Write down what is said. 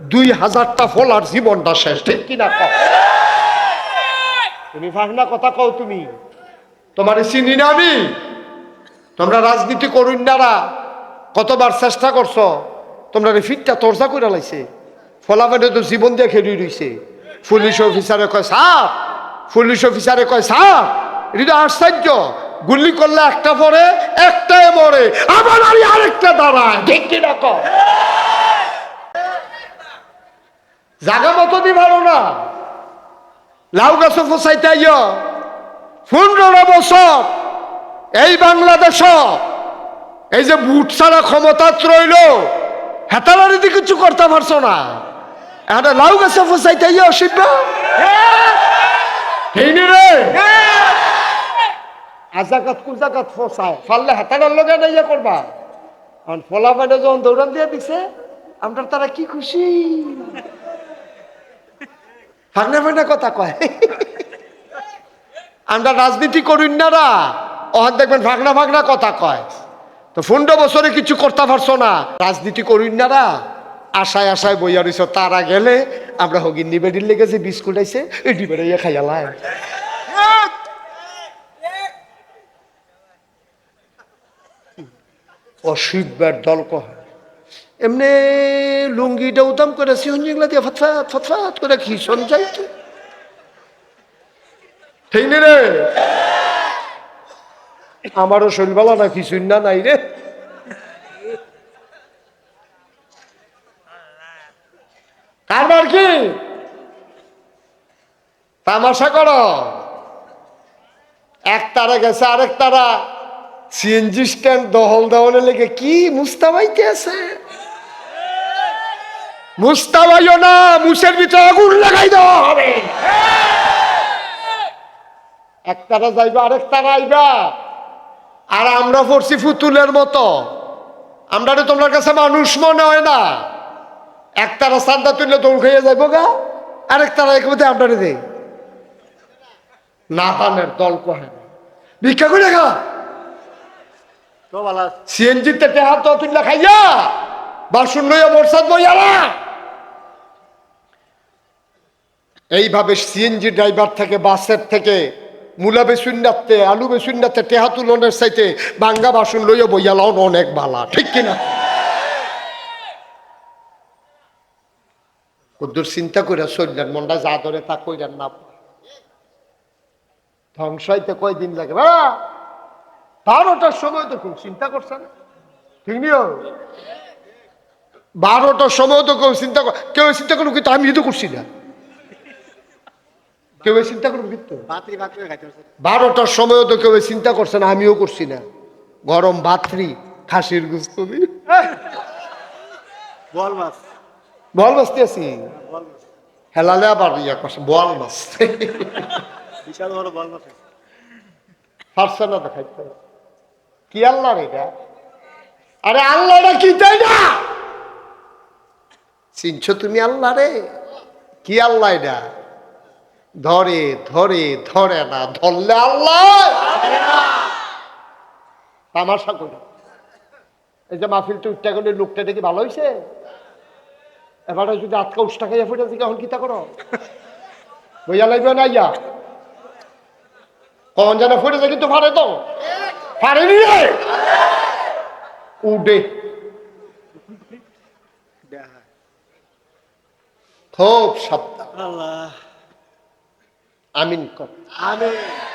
দুই হাজারটা ফলার জীবনটা শেষ, ঠিক কিনা তুমি ফাঁকনা কথা কও তুমি। তোমার চিনি না আমি? তোমরা রাজনীতি করুন নারা কতবার চেষ্টা করছ? তোমরা রিফিটটা তর্জা করে লাইছে। ফলাফলে তো জীবন দিয়ে খেলি রইছে। পুলিশ অফিসারে কয় সাপ পুলিশ অফিসারে কয় সাপ এটা আশ্চর্য। গুলি করলে একটা পরে, একটাই মরে। আবার আর আরেকটা দাঁড়ায়। ঠিক কিনা কও? জাগা মতো দি ভালো না। লাউ গাছ ফসাইতে পনেরো বছর এই বাংলাদেশ। এই যে বুট ছাড়া ক্ষমতা রইল হেতালারিতে কিছু করতে পারছ না। এটা লাউ গাছে ফসাইতে হেইনি রে। আজাকাত কুজাকাত ফসায় ফাললে হেতালার লগে না ইয়ে করবা। ফলা পাইলে যখন দৌড়ান দিয়ে দিছে আমরা তারা কি খুশি? ফাগনা ফাগনা কথা কয়। আমরা রাজনীতি করুন না রা। অহান দেখবেন ফাগনা ফাগনা কথা কয়। তো পনেরো বছরে কিছু করতে পারছ না। রাজনীতি করুন না রা। আশায় আশায় বইয়া রইছ। তারা গেলে আমরা হগিন নিবেডির লেগেছে বিস্কুট আইছে, এই ডিবেড়াইয়া খাইয়ালায় অশিববার দল কহ এমনি লুঙ্গিটা উদাম করে সিহনজিগুলা দিয়ে ফতফাত ফতফাত করে খিসন যাইতো। ঠিক নি রে! আমারও শৈলবেলা না কিছুই না নাই রে। কারবার কি? তামাশা করো। এক তারা গেছে, আরেক তারা। সিএনজি স্ট্যান্ড দহল দহলে লেগে কি মুস্তাবাইতে আছে? মুস্তাবাইও না মুসের ভিতরে আগুন লাগাই দেওয়া হবে। এক তারা যাইবা আরেক তারা আইবা। আর আমরা পড়ছি ফুতুলের মতো। আমরা তো তোমার কাছে মানুষ মনে হয় না। এক তারা সান্দা তুললে দৌড় খাইয়ে যাইব গা। আরেক তারা একমতে আমরা দেই না পানের দল কহে ভিক্ষা করে খা সিএনজিতে টেহা তো তুললে খাইয়া বাসন লইয়া বর্ষাত বইয়ালা এইভাবে সিএনজি ড্রাইভার থেকে, বাসের থেকে, মূলা বেসুন্নাতে আলু বেসুন্নাতে টেহা তুলনের চাইতে বাঙ্গা বাসন লইয়া বইয়ালাও অনেক বালা, ঠিক কিনা? কদ্দুর চিন্তা করে চললেন, মনটা যা ধরে তা কইলেন না ধ্বংস হইতে কয়দিন লাগে? বা বারোটার সময় দেখুন, চিন্তা করছেন? ঠিক নিও বারোটার সময় তো কেউ চিন্তা কেউ চিন্তা করুক, কিন্তু আমি তো করছি না। কেউ চিন্তা কিন্তু? বারোটার সময়ও তো কেউ চিন্তা করছে না আমিও করছি না। গরম বাত্রি খাসির গুস্তবি বল মাছ। বল বাঁচতে আছি মাছ। হেলালে আবার ইয়া করছে বল মাছ। বিশাল বড় বল মাছ পারছে না দেখাইতে কি আল্লাহ এটা? আরে আল্লাহটা কি তাই না? চিনছো তুমি আল্লাহ রে কি আল্লাহ এটা? ধরে ধরে ধরে না ধরলে আল্লাহ। তামাশা করি। এই যে মাহফিলটা উঠটা করলে লোকটা দেখি ভালো হয়েছে এবারে যদি আটকা উষ্টা খাইয়া ফুটে থেকে এখন কিতা করো? বইয়া লাগবে না ইয়া? কখন যেন ফুটেছে কিন্তু ফারে তো। ফারেনি রে? উডে খুব সাবধান। আল্লাহ। 아민 것. 아멘.